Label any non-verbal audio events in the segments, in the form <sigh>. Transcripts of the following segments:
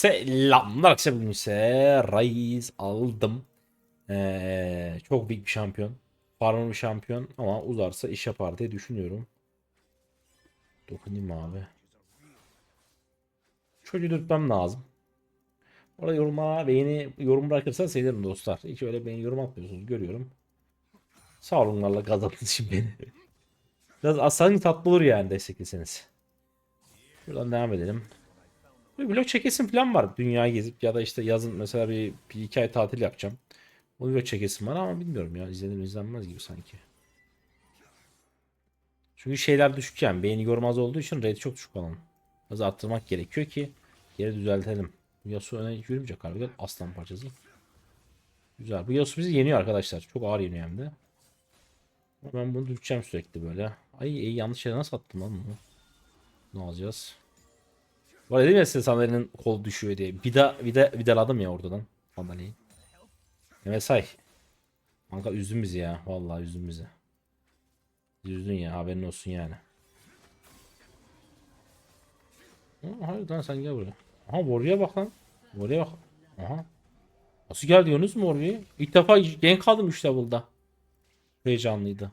Selamlar ise Rise aldım. Ee, çok büyük bir şampiyon. Farmer bir şampiyon ama uzarsa iş yapar diye düşünüyorum. Dokunayım abi? Çocuğu dürtmem lazım. Orada yoruma beğeni yorum bırakırsan sevinirim dostlar. Hiç öyle beğeni yorum atmıyorsunuz görüyorum. Sağ olun valla kazandığınız için beni. Biraz aslan tatlı olur yani destekleseniz. Şuradan devam edelim. Bir vlog çekesim falan var. Dünyayı gezip ya da işte yazın mesela bir, bir iki ay tatil yapacağım. O vlog çekesim var ama bilmiyorum ya. izlenir izlenmez gibi sanki. Çünkü şeyler düşük yani. Beğeni yorum olduğu için rate çok düşük olan. Biraz arttırmak gerekiyor ki geri düzeltelim. Yasuo öne yürümeyecek harbiden. Aslan parçası. Güzel. Bu Yasuo bizi yeniyor arkadaşlar. Çok ağır yeniyor hem de. Ben bunu düşeceğim sürekli böyle. Ay iyi, yanlış yere nasıl attım lan bunu? Ne alacağız? Var dedim ya size sandalyenin kol düşüyor diye. Vida, vida, vidaladım ya oradan sandalyeyi. Say. Kanka üzdün bizi ya. Vallahi üzdün bizi. Üzdün ya haberin olsun yani. Hayır lan sen gel buraya. Aha Warrior'a bak lan. Warrior'a bak. Aha. Nasıl gel diyorsunuz mu Warrior'a? İlk defa gank aldım 3 level'da. Heyecanlıydı.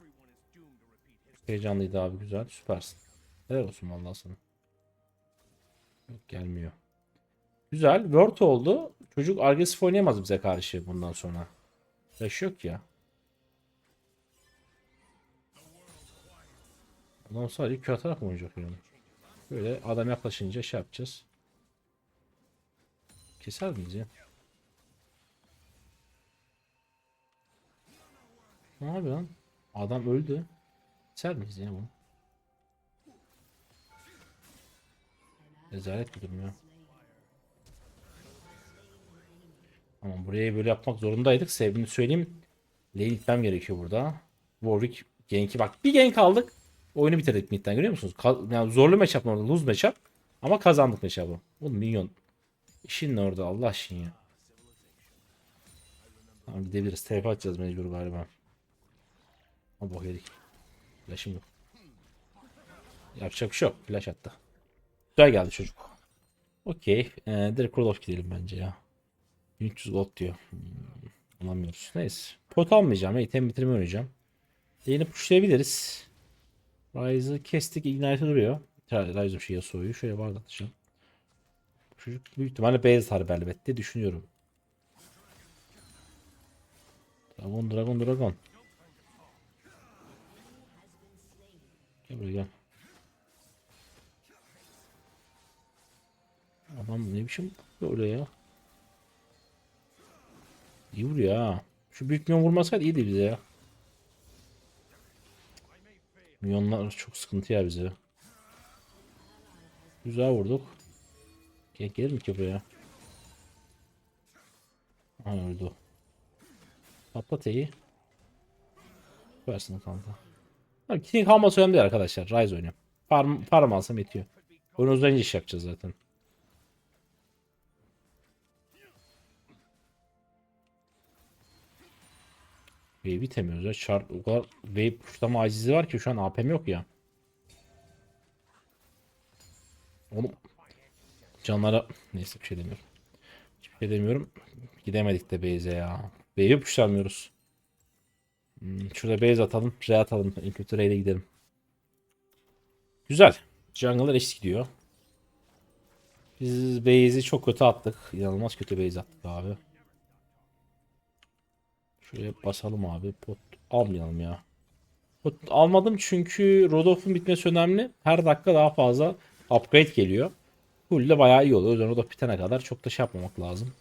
Heyecanlıydı abi güzel süpersin. Helal olsun vallahi sana. Gelmiyor. Güzel. Word oldu. Çocuk agresif oynayamaz bize karşı bundan sonra. Flash yok ya. Adam sadece Q atarak mı oynayacak yani? Böyle adam yaklaşınca şey yapacağız. Keser miyiz ya? Ne yapıyor lan? Adam öldü. Keser miyiz ya bunu? Rezalet bir durum ya. Ama burayı böyle yapmak zorundaydık. Sebebini söyleyeyim. Lane gitmem gerekiyor burada. Warwick Genk'i bak bir Genk aldık. Oyunu bitirdik midden görüyor musunuz? Ka- yani zorlu matchup orada lose matchup. Ama kazandık matchup'ı. Oğlum milyon. İşin ne orada Allah aşkına ya. Tamam gidebiliriz. TP atacağız mecbur galiba. Ama bok yedik. Flash'ım yok. Yapacak bir şey yok. Flash attı. Güzel geldi çocuk. Okey. Ee, direkt Roloff gidelim bence ya. 1300 gold diyor. Hmm, alamıyoruz. Neyse. Pot almayacağım. ya, item bitirme oynayacağım. Yeni pushlayabiliriz. Rise'ı kestik. Ignite duruyor. Rise şey soğuyor. Şöyle. Bu Çocuk büyük ihtimalle base harbi elbette düşünüyorum. Dragon dragon dragon. Gel buraya gel. Adam ne biçim böyle ya. İyi vuruyor ha. Şu büyük milyon vurmasaydı iyiydi bize ya. Milyonlar çok sıkıntı ya bize. Güzel vurduk. Gel gelir mi ki buraya? Ha öldü. Patlat iyi. Versin kanka. Abi King kalması önemli arkadaşlar. Rise oynuyorum. Farm, farm alsam yetiyor. Oyun uzayınca iş yapacağız zaten. Wave itemiyoruz ya. Char o kadar wave pushlama acizi var ki şu an AP'm yok ya. Oğlum canlara neyse bir şey demiyorum. Hiçbir şey demiyorum. Gidemedik de base'e ya. Wave'i pushlamıyoruz. Hmm, şurada base atalım. R atalım. En kötü R'yle gidelim. Güzel. Jungle'lar eşit gidiyor. Biz base'i çok kötü attık. İnanılmaz kötü base attık abi. Şöyle basalım abi. Pot almayalım ya. Pot almadım çünkü Rodolph'un bitmesi önemli. Her dakika daha fazla upgrade geliyor. Full de bayağı iyi oluyor. O yüzden Rodolph bitene kadar çok da şey yapmamak lazım.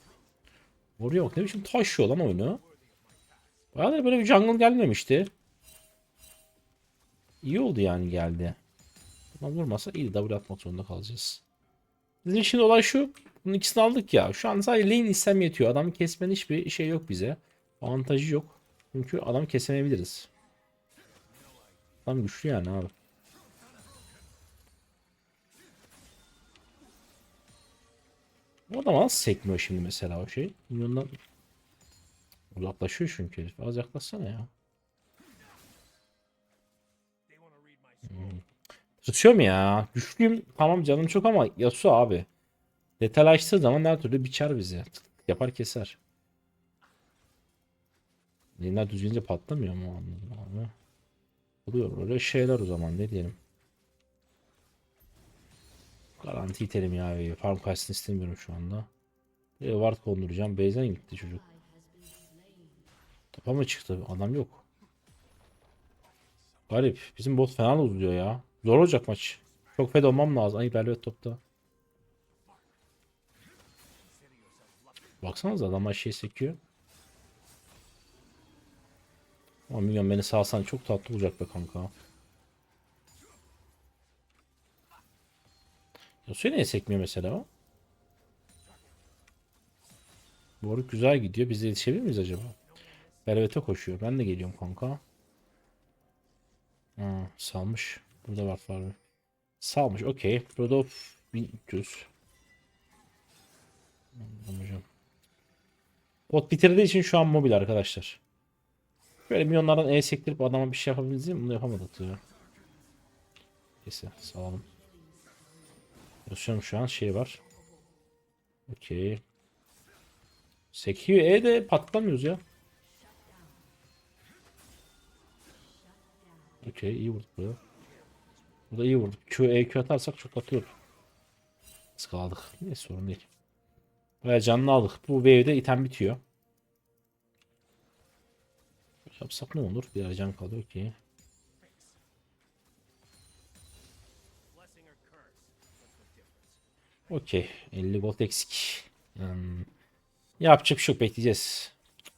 Oraya bak ne biçim taşıyor lan oyunu. Bayağıdır böyle bir jungle gelmemişti. İyi oldu yani geldi. Ama vurmasa iyi W atmak zorunda kalacağız. Bizim için olay şu. Bunun ikisini aldık ya. Şu an sadece lane istem yetiyor. Adamı kesmenin hiçbir şey yok bize. Avantajı yok. Çünkü adamı kesemeyebiliriz. Adam güçlü yani abi. O adam az sekmiyor şimdi mesela o şey. Milyondan uzaklaşıyor çünkü herif. Az yaklaşsana ya. Hmm. Tutuyorum ya. Güçlüyüm. Tamam canım çok ama Yasuo abi. Detay açtığı zaman her türlü biçer bizi. Yapar keser. Yine düzgünce patlamıyor mu anladım abi. Oluyor böyle şeyler o zaman ne diyelim. Garanti itelim ya. Farm kaçsın istemiyorum şu anda. Bir ward konduracağım. Base'den gitti çocuk. Topa mı çıktı? Adam yok. Garip. Bizim bot fena uzuyor ya. Zor olacak maç. Çok fed olmam lazım. Ay Velvet topta. Baksanıza adam şey sekiyor. Ama milyon beni sağsan çok tatlı olacak be kanka. Yasuo niye sekmiyor mesela? Boruk güzel gidiyor. Biz de yetişebilir miyiz acaba? Velvet'e koşuyor. Ben de geliyorum kanka. Ha, salmış. Burada var var. Salmış. Okey. Burada of 1300. Anlamayacağım. Bot bitirdiği için şu an mobil arkadaşlar. Böyle milyonlardan E sektirip adama bir şey yapabiliriz mi? Bunu yapamadık ya. Neyse sağ olun. Yazıyorum şu an şey var. Okey. Sekiyor E de patlamıyoruz ya. Okey iyi vurduk burada. Burada iyi vurduk. Q, E, Q atarsak çok atıyor. Sıkaladık. Neyse sorun değil. Baya canlı aldık. Bu wave'de item bitiyor. Yapsak ne olur? Bir can kalıyor ki. Okey. 50 gold eksik. Hmm. Yapacak bir şey. Bekleyeceğiz.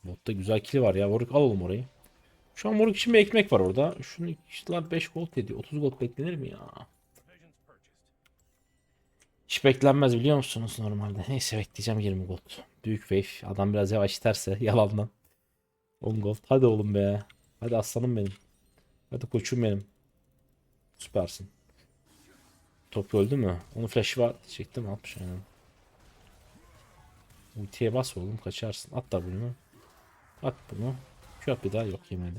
Botta güzel kill var ya. Warwick alalım orayı. Şu an Warwick için bir ekmek var orada. Şunu işte 5 gold ediyor. 30 gold beklenir mi ya? Hiç beklenmez biliyor musunuz normalde. Neyse bekleyeceğim 20 gold. Büyük wave. Adam biraz yavaş iterse yalandan. 10 gold. Hadi oğlum be. Hadi aslanım benim. Hadi koçum benim. Süpersin. Top öldü mü? Onun flash'ı var. Çektim atmış aynen. Ultiye bas oğlum kaçarsın. At da bunu. At bunu. Şu bir daha yok yemedi.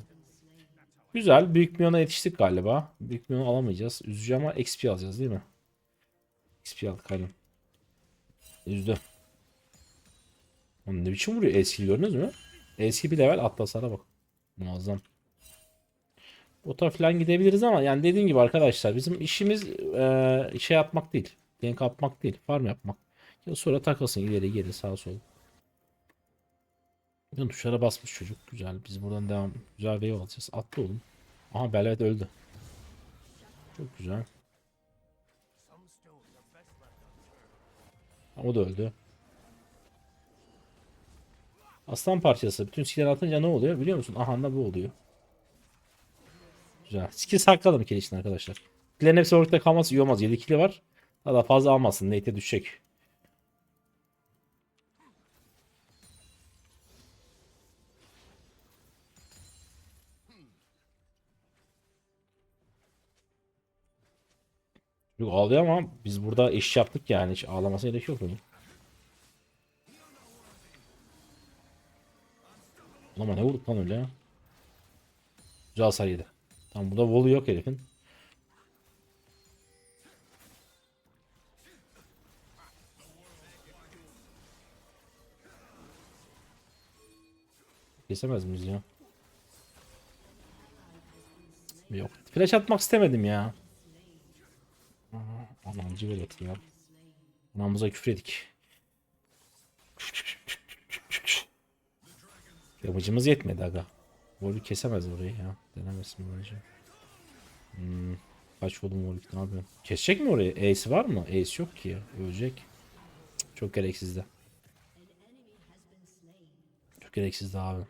Güzel. Büyük milyona yetiştik galiba. Büyük milyon alamayacağız. Üzücü ama XP alacağız değil mi? XP aldık aynen. Yüzde. Onun ne biçim vuruyor? Eski gördünüz mü? Eski bir level atlasana bak. Muazzam. Ota falan gidebiliriz ama yani dediğim gibi arkadaşlar bizim işimiz eee, şey yapmak değil. Gank yapmak değil. Farm yapmak. Ya sonra takılsın ileri geri sağ sol. Bütün tuşlara basmış çocuk. Güzel. Biz buradan devam. Güzel wave alacağız. Atla oğlum. Aha Belvet öldü. Çok güzel. O da öldü. Aslan parçası. Bütün skill'leri atınca ne oluyor biliyor musun? Aha da bu oluyor. Güzel. Skill sakladım kill için arkadaşlar. Killerin hepsi ortada kalması iyi olmaz. 7 kili var. Daha da fazla almasın. Nate'e düşecek. Yok ağlıyor ama biz burada iş yaptık yani. Hiç ağlamasına gerek yok onun. Ama ne vurduk lan öyle ya? Güzel hasar yedi. Tamam burada volu yok herifin. Kesemez miyiz ya? Yok. Flash atmak istemedim ya. Aha, Anancı velet ya. Anamıza küfredik. Yapıcımız yetmedi aga. Volü kesemez orayı ya. Denemesin böylece. Hmm. Kaç volum Volü ne yapıyor? Kesecek mi orayı? Ace var mı? Ace yok ki ya. Ölecek. Çok gereksizdi. Çok gereksizdi abi.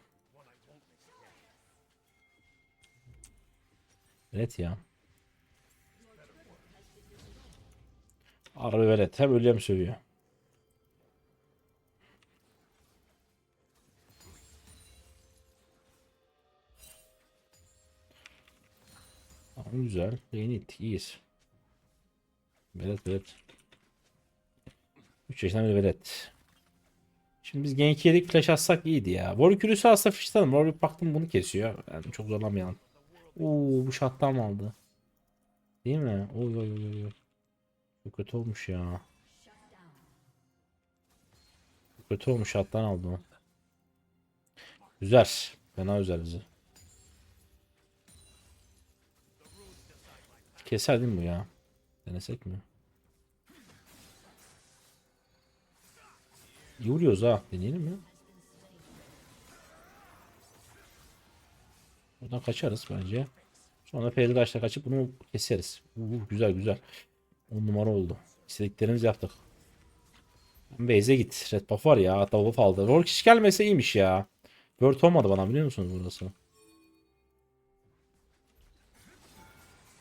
Evet ya. Harbi velet. Hem ölüyor hem sövüyor. Güzel. Yeni ittik. iyiyiz. Velet velet. 3 yaşından beri velet. Şimdi biz gank yedik flash atsak iyiydi ya. Warwick aslında fiştanım. Warwick baktım bunu kesiyor. Yani çok zorlamayalım. Oo bu mı aldı? Değil mi? Oy oy oy oy. Çok kötü olmuş ya. kötü olmuş hattan aldım. o. Güzel. Fena güzel bizi. Keser değil mi bu ya? Denesek mi? İyi vuruyoruz ha. Deneyelim mi? Buradan kaçarız bence. Sonra Peydaş'la kaçıp bunu keseriz. Uh, güzel güzel. 10 numara oldu. İstediklerimizi yaptık. Beyze git. Red buff var ya. Hatta buff aldı. Rol kişi gelmese iyiymiş ya. Word olmadı bana biliyor musunuz burası?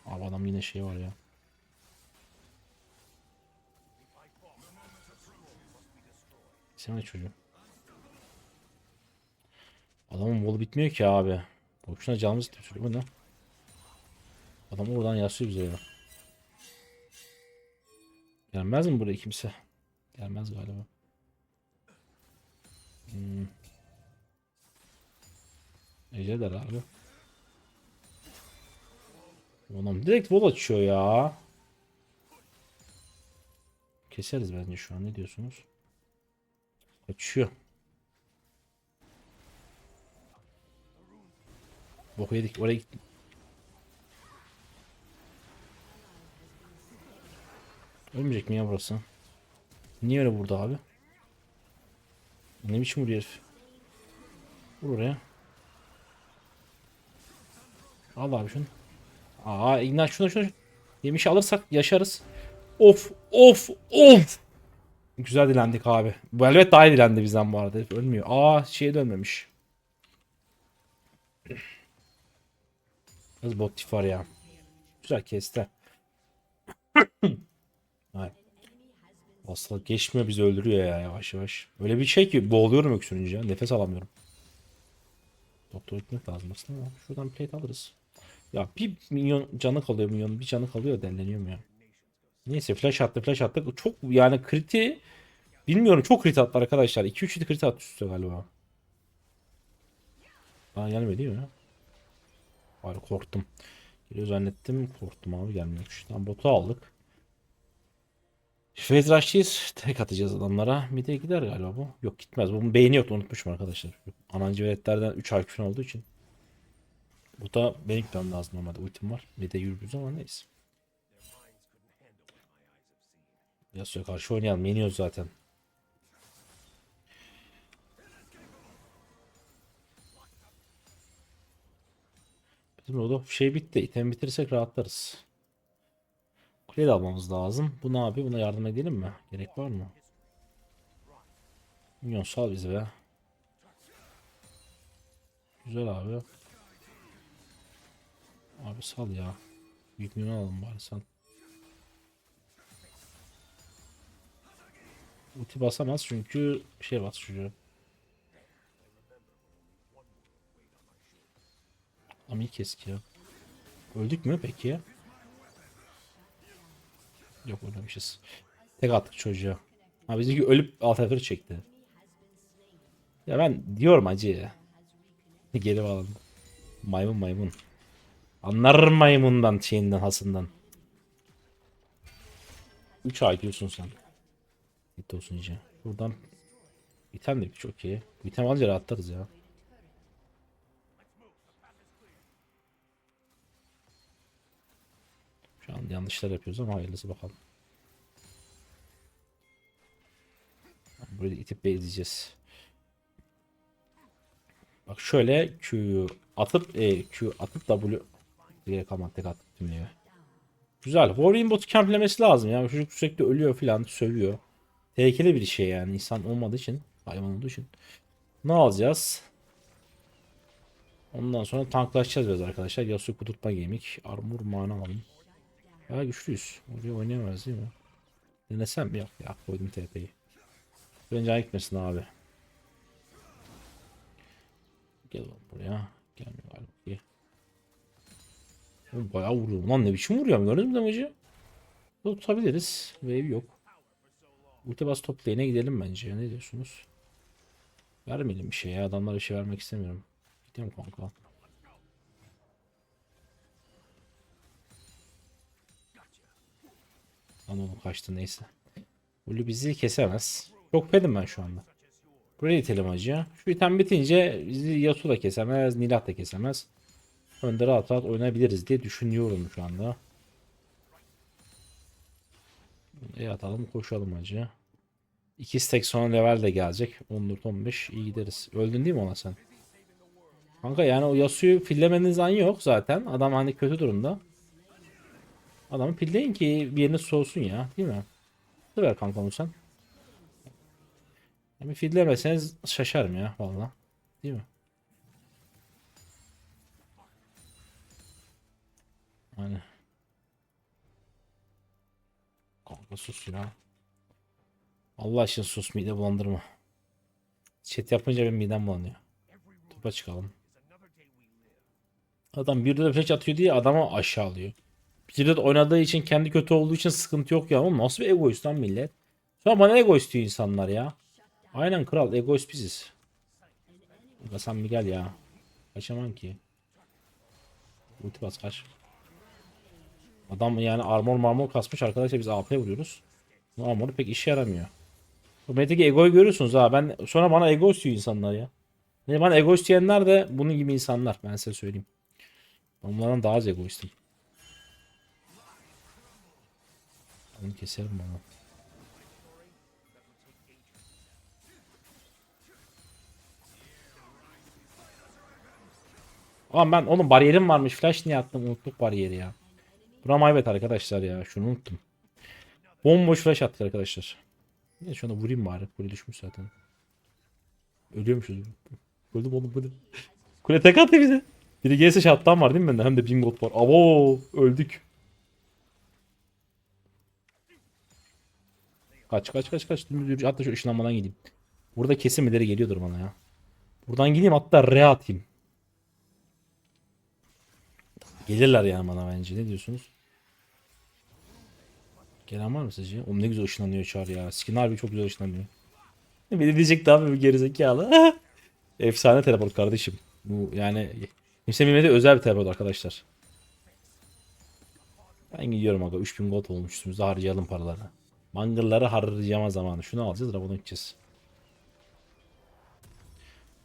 Abi adam yine şey var ya. Sen çocuğu. Adamın bolu bitmiyor ki abi. Boşuna canımız çocuk. Bu ne? Adam oradan yasıyor bize ya. Gelmez mi buraya kimse? Gelmez galiba. Hmm. Ejder abi. Oğlum direkt wall açıyor ya. Keseriz bence şu an ne diyorsunuz? Kaçıyor. Boku yedik oraya gittim. Ölmeyecek mi ya burası? Niye öyle burada abi? Ne biçim vuruyor herif? Vur oraya. Al abi şunu. Aa ignat şunu şunu. Yemiş alırsak yaşarız. Of of of. Güzel dilendik abi. Bu elbet daha iyi dilendi bizden bu arada. Ölmüyor. Aa şeye dönmemiş. Biraz bot tif var ya. Güzel kesti. Hayır. Geçmiyor bizi öldürüyor ya yavaş yavaş. Öyle bir şey ki boğuluyorum öksürünce. Nefes alamıyorum. Doktor gitmek lazım aslında şuradan plate alırız. Ya bir milyon canı kalıyor milyon bir canı kalıyor denleniyorum ya. Neyse flash attı flash attı. Çok yani kriti bilmiyorum çok krit attı arkadaşlar. 2-3 krit attı üstü galiba. Daha gelmedi değil mi? Bari korktum. Geliyor zannettim. Korktum abi gelmiyormuş. Tamam botu aldık. Fade Rush'çıyız. Tek atacağız adamlara. Bir de gider galiba bu. Yok gitmez. Bunun beyni yoktu unutmuşum arkadaşlar. Anancı veletlerden 3 IQ'un olduğu için. Bu da benim gitmem lazım normalde. Ultim var. Bir de yürürüz ama neyse. Yasuo'ya karşı oynayalım. Yeniyoruz zaten. Bizim orada şey bitti. İtem bitirirsek rahatlarız. Kuleyi almamız lazım. Bu ne yapıyor? Buna yardım edelim mi? Gerek var mı? Minyon sal bizi be. Güzel abi. Abi sal ya. Büyük minyon alalım bari sal. Ulti basamaz çünkü şey bas çocuğu. Ama iyi keski ya. Öldük mü peki? Yok ölmemişiz. Tek attık çocuğa. Ha bizimki ölüp alt ayakları çekti. Ya ben diyorum acı ya. Geri bağladım. Maymun maymun. Anlar maymundan şeyinden hasından. 3 IQ'sun sen. Git olsun iyice. Buradan item de çok iyi. İtem alınca rahatlarız ya. Şu an yanlışlar yapıyoruz ama hayırlısı bakalım. Böyle itip bezleyeceğiz. Bak şöyle Q atıp E, Q atıp W direkt kalmak tek atıp tümlüyor. Güzel. Wolverine botu kemplemesi lazım ya. Çocuk sürekli ölüyor filan sövüyor. Tehlikeli bir şey yani insan olmadığı için, hayvan olduğu için. Ne alacağız? Ondan sonra tanklaşacağız biraz arkadaşlar. Yasuo kudurtma gaming. Armor mana alalım. Ya güçlüyüz. Oraya oynayamayız değil mi? Denesem mi? Yok ya koydum TP'yi. Bence gitmesin abi. Gel buraya. Gelmiyor galiba. Gel. Bayağı vuruyorum lan ne biçim vuruyorum gördünüz mü damacı? Tutabiliriz. Wave yok. Ulti bas top lane'e gidelim bence. Ne diyorsunuz? Vermeyelim bir şey ya. Adamlara bir şey vermek istemiyorum. Gidiyorum kanka. Lan oğlum kaçtı neyse. Ulu bizi kesemez. Çok pedim ben şu anda. Burayı itelim hacı. Şu item bitince bizi Yasuo da kesemez, Nilah da kesemez. Önde rahat rahat oynayabiliriz diye düşünüyorum şu anda. İyi atalım koşalım hacı. 2 stack sonra level de gelecek. 14-15 iyi gideriz. Öldün değil mi ona sen? Kanka yani o Yasuo'yu fillemeniz an yok zaten. Adam hani kötü durumda. Adamı pilleyin ki bir yerini soğusun ya. Değil mi? Ver kanka onu sen. Yani fillemeseniz şaşarım ya valla. Değil mi? Hani. Kanka sus ya. Allah aşkına sus mide bulandırma. Chat yapınca benim midem bulanıyor. Topa çıkalım. Adam bir de flash atıyor diye adamı aşağılıyor. Bir de oynadığı için kendi kötü olduğu için sıkıntı yok ya. Oğlum nasıl bir egoist lan millet? Sonra bana egoist diyor insanlar ya. Aynen kral egoist biziz. Bir gel ya. Kaçamam ki. Ulti bas kaç. Adam yani armor marmor kasmış arkadaşlar biz AP vuruyoruz. Bu armor pek işe yaramıyor. Bu Metteki egoyu görüyorsunuz ha. Ben sonra bana egoist diyor insanlar ya. Yani bana egoist diyenler de bunun gibi insanlar ben size söyleyeyim. Onlardan daha az egoistim. Onu keserim bana. Ama ben onun bariyerim varmış. Flash niye attım? Unuttuk bariyeri ya. Buna maybet arkadaşlar ya. Şunu unuttum. Bomboş flash attık arkadaşlar. Ne şu anda vurayım bari. Kule düşmüş zaten. Ölüyormuşuz. Öldüm oğlum ne? Kule tek attı bize. Biri gelirse şattan var değil mi bende? Hem de 1000 gold var. Abo öldük. Kaç kaç kaç kaç. Hatta şu ışınlanmadan gideyim. Burada kesin ileri geliyordur bana ya. Buradan gideyim hatta re atayım. Gelirler yani bana bence. Ne diyorsunuz? Gelen var mı sizce? Oğlum ne güzel ışınlanıyor Çağrı ya. Skin harbi çok güzel ışınlanıyor. Bir de diyecekti abi bir gerizekalı. <laughs> Efsane teleport kardeşim. Bu yani kimse bilmediği özel bir teleport arkadaşlar. Ben gidiyorum aga 3000 gold olmuş üstümüzde harcayalım paraları. Mangırları harcayama zamanı. Şunu alacağız Rabona gideceğiz.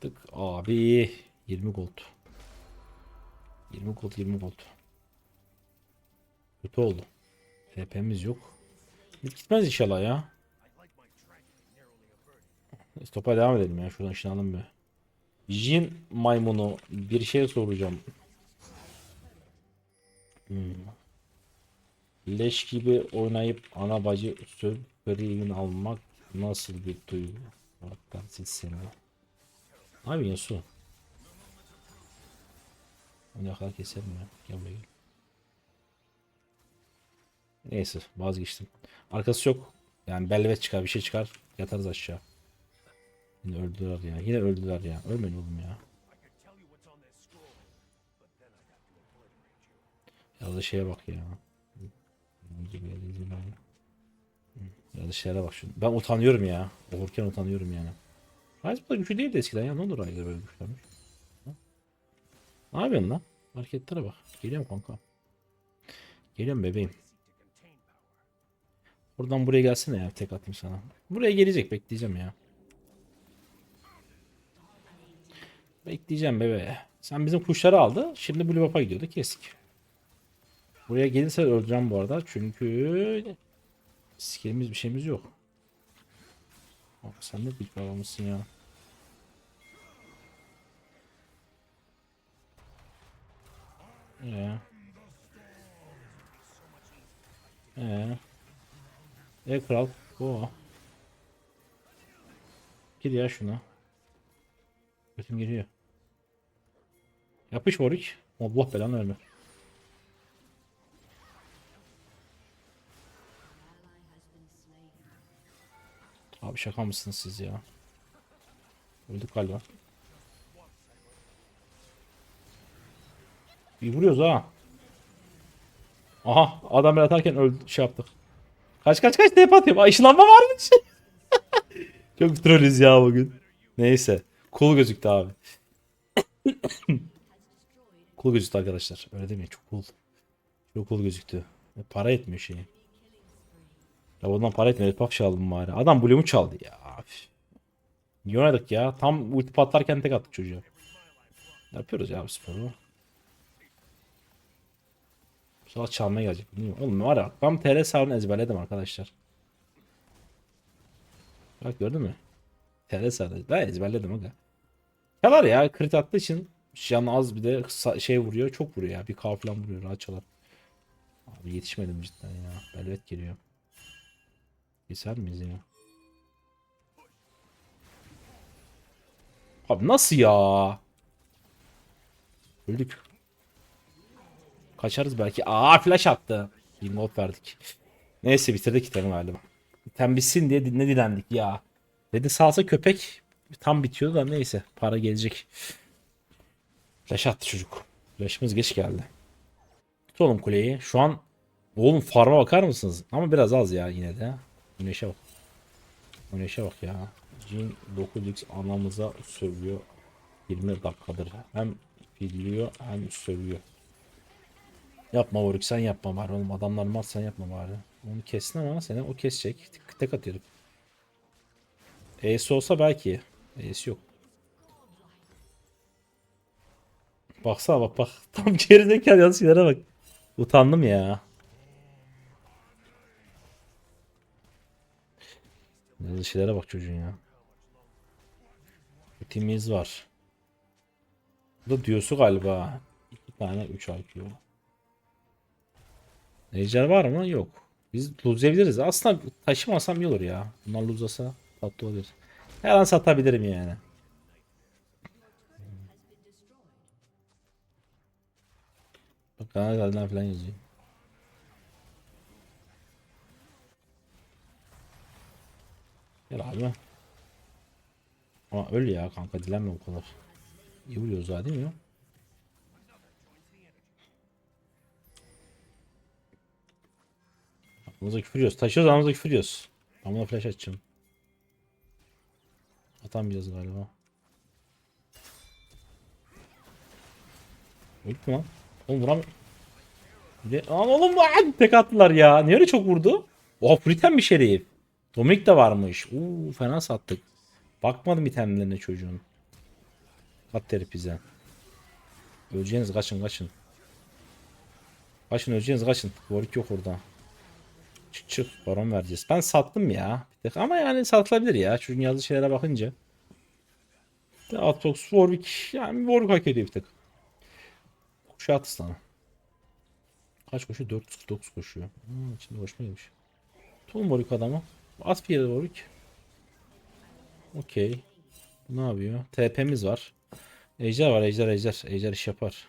Tık abi 20 gold. 20 gold 20 gold. Kötü oldu. TP'miz yok. Hiç gitmez inşallah ya. Neyse, Topa devam edelim ya. Şuradan ışınalım bir. Jin maymunu bir şey soracağım. Hmm. Leş gibi oynayıp ana bacı sürprimin almak nasıl bir duygu? Hatta siz seni. Abi Yasu. Onu kadar keserim ya. Gel buraya gel. Neyse vazgeçtim. Arkası yok. Yani belvet çıkar bir şey çıkar. Yatarız aşağı. Yine öldüler ya. Yine öldüler ya. Ölmeyin oğlum ya. Ya da şeye bak ya. Ya da şeye bak şunu. Ben utanıyorum ya. Olurken utanıyorum yani. Ryze bu da güçlü değildi eskiden ya. Ne olur Ryze böyle güçlenmiş. Ne yapıyorsun lan? Hareketlere bak. Geliyorum kanka. Geliyorum bebeğim. Buradan buraya gelsene ya. Tek atayım sana. Buraya gelecek. Bekleyeceğim ya. Bekleyeceğim bebe. Sen bizim kuşları aldı. Şimdi Blue Buff'a gidiyordu. Kesik. Buraya gelirse öleceğim bu arada. Çünkü skillimiz bir şeyimiz yok. Sen de bir bağlamışsın ya. Ee. Ee. E kral. O. Gir ya şuna. Götüm giriyor. Yapış Warwick. Allah belanı verme. Abi şaka mısınız siz ya? Öldük galiba. Bir vuruyoruz ha. Aha adam atarken öldü şey yaptık. Kaç kaç kaç tep atıyorum. Ay ışınlanma varmış. <laughs> Çok trollüz ya bugün. Neyse. Cool gözüktü abi. <coughs> cool gözüktü arkadaşlar. Öyle demeyin çok cool. Çok cool gözüktü. E, Para etmiyor şey. Ya ondan para etmiyor. Bak çaldım bari. Adam Bloom'u çaldı ya. İyi oynadık ya. Tam ulti patlarken tek attık çocuğa. Yapıyoruz ya bu sporu. Sefer çalmaya gelecek. Değil mi? Oğlum var ya ben TR savrunu ezberledim arkadaşlar. Bak gördün mü? TR savrunu. Ben ezberledim aga. Çalar ya crit attığı için can az bir de şey vuruyor. Çok vuruyor ya. Bir K falan vuruyor. Rahat çalar. Abi yetişmedim cidden ya. Belvet geliyor. Keser miyiz ya? Abi nasıl ya? Öldük. Kaçarız belki. Aa flash attı. Bir mod verdik. Neyse bitirdik item galiba. İtem bitsin diye ne dilendik ya. Dedi salsa köpek tam bitiyordu da neyse para gelecek. Flash attı çocuk. Flash'ımız geç geldi. Tutalım kuleyi. Şu an oğlum farma bakar mısınız? Ama biraz az ya yine de. Güneşe bak. Güneşe bak ya. Jin 9x anamıza sövüyor. 20 dakikadır. Hem filiyor hem sövüyor. Yapma Warwick sen yapma bari oğlum adamlar mal sen yapma bari. Onu kessin ama seni o kesecek. Tek, tek atıyorduk. Ace olsa belki. Ace yok. Baksana bak bak. <laughs> Tam gerizekalı yazı şeylere bak. Utandım ya. Yazı şeylere bak çocuğun ya. Ultimiz var. Bu da diyorsu galiba. İki tane 3 IQ. Ejder var mı? Yok. Biz lose'ebiliriz. Aslında taşımasam iyi olur ya. Bunlar lose'asa tatlı olabilir. Her an satabilirim yani. Bak kanal galden falan yazıyor. Gel abi. Ama öl ya kanka dilenme o kadar. İyi vuruyoruz daha değil mi? Aklımıza küfür yiyoruz. Taşıyoruz aramızda küfür yiyoruz. Ben buna flash açacağım. Atamayacağız galiba. Öldü mü lan? Oğlum vuram... Ne? Lan oğlum lan! Tek attılar ya. Niye öyle çok vurdu? Oha Puritan bir şerif. Dominik de varmış. Uuu fena sattık. Bakmadım itemlerine çocuğun. Kat terapize. Öleceğiniz kaçın kaçın. Kaçın öleceğiniz kaçın. Warwick yok orada. Çık çık baron vereceğiz. Ben sattım ya. Bir tek ama yani satılabilir ya. Çocuğun yazdığı şeylere bakınca. Atox Warwick yani Warwick hak ediyor bir tek. Kuşu at sana. Kaç koşuyor? 449 koşuyor. Hmm, şimdi gitmiş. Tulum Warwick adamı. At bir yere Warwick. Okey. Ne yapıyor? TP'miz var. Ejder var. Ejder ejder. Ejder iş yapar.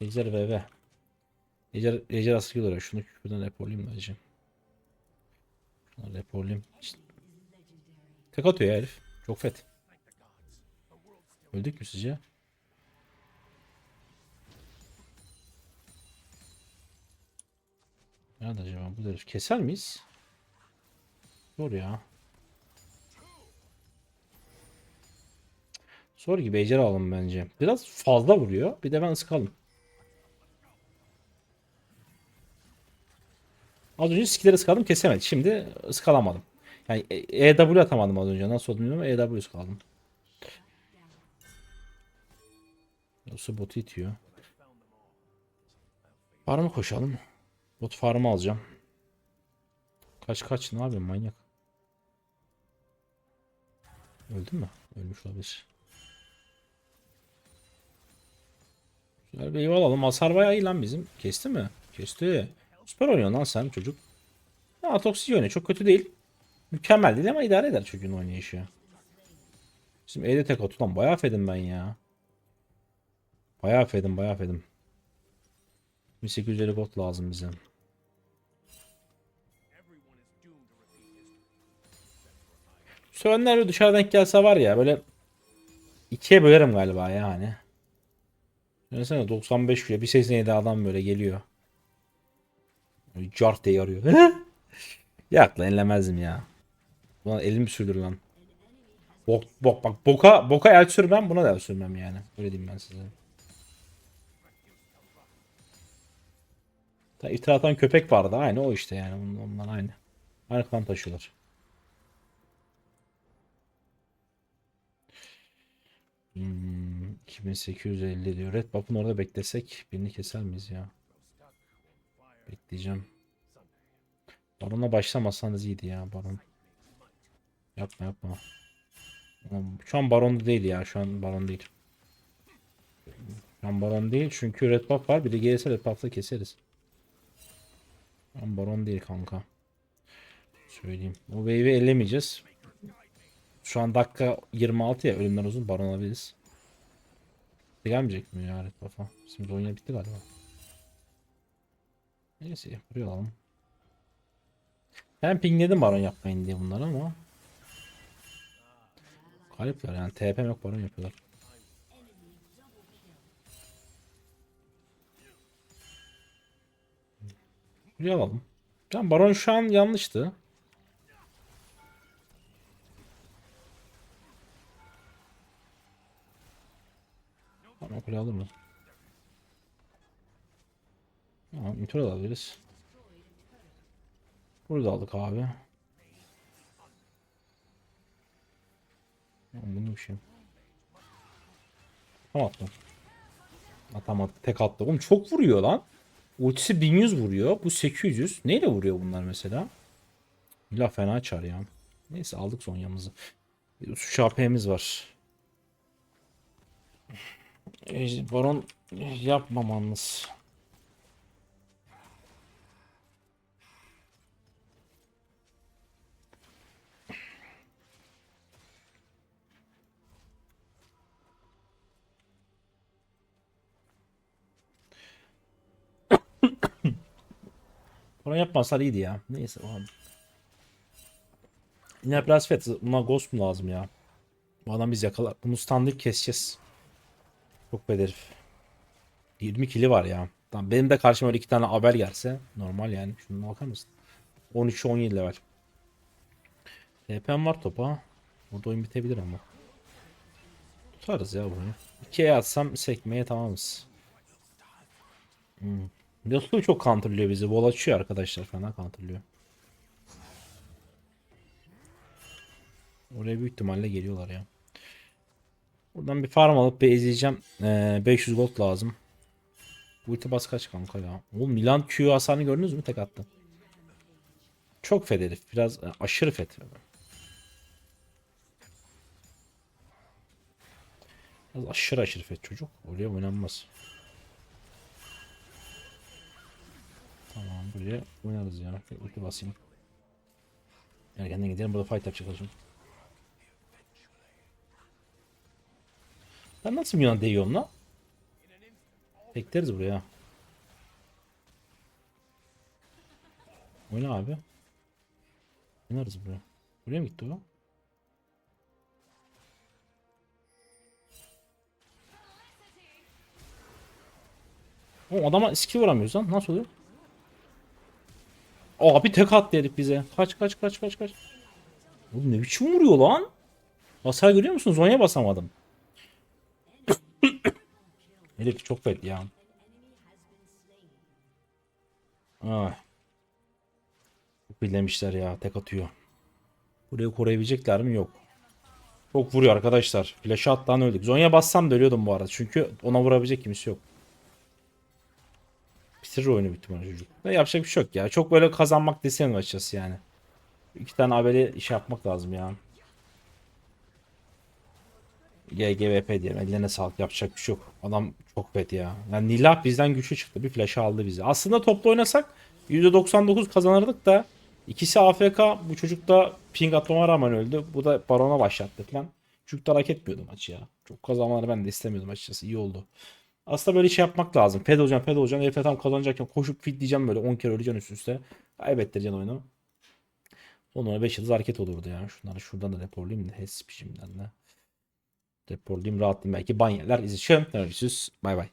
Ejder VV. Ejder, ejder askı olarak şunu şuradan raporlayayım da acı. Şunu raporlayayım. İşte. Tek atıyor ya herif. Çok fet. Öldük mü sizce? Nerede acaba bu herif? Keser miyiz? Zor ya. Zor gibi ejder alalım bence. Biraz fazla vuruyor. Bir de ben ıskalım. Az önce skill'leri ıskaladım kesemedi. Şimdi ıskalamadım. Yani E- EW atamadım az önce. Nasıl oldu bilmiyorum EW ıskaladım. Yoksa botu itiyor. Farmı koşalım. Bot farmı alacağım. Kaç kaç ne yapayım manyak. Öldü mü? Ölmüş olabilir. Güzel bir alalım. Hasar bayağı iyi lan bizim. Kesti mi? Kesti. Süper oynuyorsun lan sen çocuk. Ya toksik oynuyor. Çok kötü değil. Mükemmel değil ama idare eder çocuğun oynayışı. Bizim E'de tek atı lan. Bayağı fedim ben ya. Bayağı fedim bayağı fedim. 1850 gold lazım bize. Sövenler dışarıdan gelse var ya böyle ikiye bölerim galiba yani. Düşünsene 95 kilo bir 87 adam böyle geliyor. Cart diye yarıyor. Yak lan ellemezdim ya. Ulan elimi sürdür lan. Bok, bok bak boka boka el sürmem buna da el sürmem yani. Öyle diyeyim ben size. Ta iftira atan köpek vardı aynı o işte yani ondan aynı. Aynı kan taşıyorlar. Hmm, 2850 diyor. Red Buff'ın orada beklesek birini keser miyiz ya? Bekleyeceğim. Baron'a başlamasanız iyiydi ya Baron. Yapma yapma. Şu an Baron'da değil ya. Şu an Baron değil. Şu an Baron değil çünkü Red buff var. Bir de gelirse Red buff'la keseriz. Şu an Baron değil kanka. Söyleyeyim. O wave'i ellemeyeceğiz. Şu an dakika 26 ya ölümler uzun Baron alabiliriz. Gelmeyecek mi ya Red buff'a? Şimdi oyun bitti galiba. Neyse buraya alalım. Ben pingledim baron yapmayın diye bunları ama. Garipler yani TP yok baron yapıyorlar. Buraya alalım. Tamam baron şu an yanlıştı. Da alabiliriz. Burada aldık abi. Bunu bir şey. Tamam attım. Atamadı. Tek attı. Oğlum çok vuruyor lan. Ultisi 1100 vuruyor. Bu 800. Neyle vuruyor bunlar mesela? İlla fena açar ya. Neyse aldık Zonya'mızı. Şu AP'miz var. E, Baron yapmamanız. Baron yapmasalar iyiydi ya. Neyse an. Yine biraz fet. Buna ghost mu lazım ya? Bu adam biz yakalar. Bunu standart keseceğiz. Çok bedir. 20 kili var ya. Tamam benim de karşıma öyle iki tane haber gelse normal yani. Şuna bakar mısın? 13-17 level. TP'm var topa. Burada oyun bitebilir ama. Tutarız ya bunu. 2'ye atsam sekmeye tamamız. Hmm. Yasuo çok counterlıyor bizi. Wall açıyor arkadaşlar fena counterlıyor. Oraya büyük ihtimalle geliyorlar ya. Buradan bir farm alıp bir izleyeceğim. Ee, 500 gold lazım. Bu ulti bas kaç kanka ya. Oğlum Milan Q hasarını gördünüz mü? Tek attı. Çok fed herif. Biraz e, aşırı fed. Biraz aşırı aşırı fed çocuk. Oraya oynanmaz. Buraya oynarız ya. Ulti basayım. Erkenden gidelim burada fight yapacak olacağım. Ben nasıl Milan değiyorum lan? Bekleriz buraya. Oyna abi. Oynarız buraya. Buraya mı gitti o? O adama skill vuramıyoruz lan. Nasıl oluyor? Abi tek at dedik bize. Kaç kaç kaç kaç kaç. Oğlum ne biçim vuruyor lan? Hasar görüyor musunuz? Zonya basamadım. <coughs> Herif çok bet ya. Çok bilemişler ya. Tek atıyor. Burayı koruyabilecekler mi? Yok. Çok vuruyor arkadaşlar. Flash'ı attan öldük. Zonya bassam da ölüyordum bu arada. Çünkü ona vurabilecek kimse yok. Bitirir oyunu büyük çocuk. Da yapacak bir şey yok ya. Çok böyle kazanmak desem açıkçası yani. İki tane abeli iş yapmak lazım ya. GGVP diyelim. Ellerine sağlık yapacak bir şey yok. Adam çok bet ya. Yani Nilah bizden güçlü çıktı. Bir flash aldı bizi. Aslında topla oynasak %99 kazanırdık da ikisi AFK. Bu çocuk da ping atmama rağmen öldü. Bu da barona başlattı falan. Çocuk da hak etmiyordu maçı ya. Çok kazanmaları ben de istemiyordum açıkçası. İyi oldu. Aslında böyle şey yapmak lazım. Fed olacaksın, fed olacaksın. Herifle tam kazanacakken koşup fit diyeceğim böyle 10 kere öleceksin üst üste. Kaybettireceksin oyunu. Onlara 5 yıldız hareket olurdu ya. Şunları şuradan da raporlayayım da. Hespişimden de. Raporlayayım rahatlayayım. Belki banyeler izleyeceğim. Görüşürüz. Bay bay.